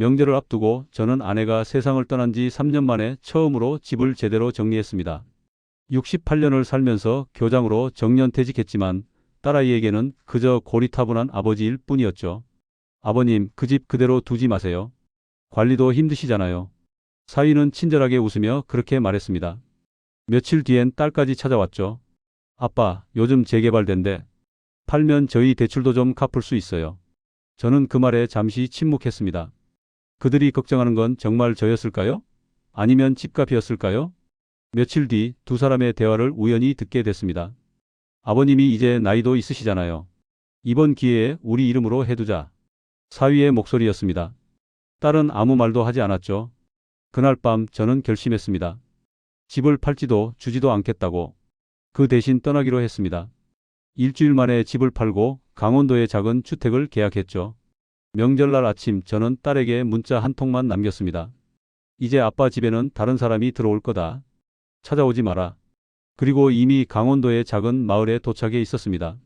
명절을 앞두고 저는 아내가 세상을 떠난 지 3년 만에 처음으로 집을 제대로 정리했습니다. 68년을 살면서 교장으로 정년퇴직했지만 딸아이에게는 그저 고리타분한 아버지일 뿐이었죠. 아버님, 그 집 그대로 두지 마세요. 관리도 힘드시잖아요. 사위는 친절하게 웃으며 그렇게 말했습니다. 며칠 뒤엔 딸까지 찾아왔죠. 아빠, 요즘 재개발된대. 팔면 저희 대출도 좀 갚을 수 있어요. 저는 그 말에 잠시 침묵했습니다. 그들이 걱정하는 건 정말 저였을까요? 아니면 집값이었을까요? 며칠 뒤 두 사람의 대화를 우연히 듣게 됐습니다. 아버님이 이제 나이도 있으시잖아요. 이번 기회에 우리 이름으로 해두자. 사위의 목소리였습니다. 딸은 아무 말도 하지 않았죠. 그날 밤 저는 결심했습니다. 집을 팔지도 주지도 않겠다고. 그 대신 떠나기로 했습니다. 일주일 만에 집을 팔고 강원도의 작은 주택을 계약했죠. 명절날 아침 저는 딸에게 문자 한 통만 남겼습니다. 이제 아빠 집에는 다른 사람이 들어올 거다. 찾아오지 마라. 그리고 이미 강원도의 작은 마을에 도착해 있었습니다.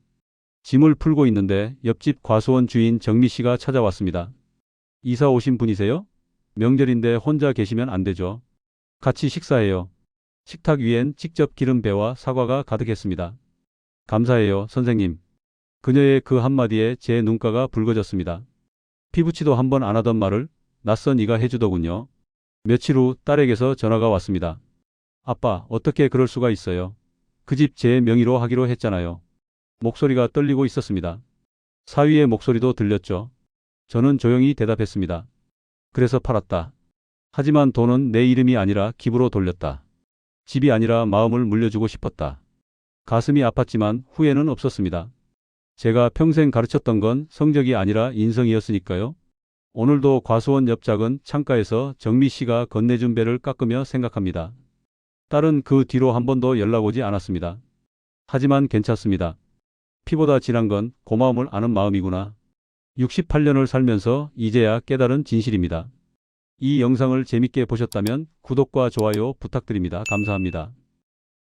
짐을 풀고 있는데 옆집 과수원 주인 정미 씨가 찾아왔습니다. 이사 오신 분이세요? 명절인데 혼자 계시면 안 되죠. 같이 식사해요. 식탁 위엔 직접 기른 배와 사과가 가득했습니다. 감사해요, 선생님. 그녀의 그 한마디에 제 눈가가 붉어졌습니다. 피부치도 한 번 안 하던 말을 낯선 이가 해주더군요. 며칠 후 딸에게서 전화가 왔습니다. 아빠, 어떻게 그럴 수가 있어요? 그 집 제 명의로 하기로 했잖아요. 목소리가 떨리고 있었습니다. 사위의 목소리도 들렸죠. 저는 조용히 대답했습니다. 그래서 팔았다. 하지만 돈은 내 이름이 아니라 기부로 돌렸다. 집이 아니라 마음을 물려주고 싶었다. 가슴이 아팠지만 후회는 없었습니다. 제가 평생 가르쳤던 건 성적이 아니라 인성이었으니까요. 오늘도 과수원 옆 작은 창가에서 정미 씨가 건네준 배를 깎으며 생각합니다. 딸은 그 뒤로 한 번도 연락 오지 않았습니다. 하지만 괜찮습니다. 피보다 진한 건 고마움을 아는 마음이구나. 68년을 살면서 이제야 깨달은 진실입니다. 이 영상을 재밌게 보셨다면 구독과 좋아요 부탁드립니다. 감사합니다.